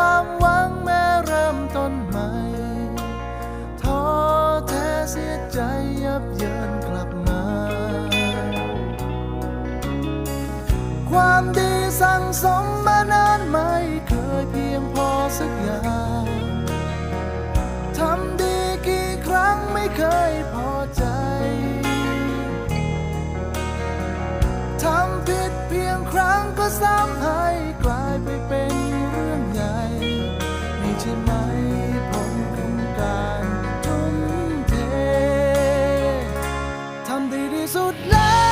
ความหวังแม้เริ่มต้นใหม่ท้อแท้เสียใจยับเยินกลับมา ความดีสั่งสมมานานไม่เคยเพียงพอสักอย่างทำดีกี่ครั้งไม่เคยพอใจทำผิดเพียงครั้งก็ซ้ำให้กลายไปเป็น สุดแล้ว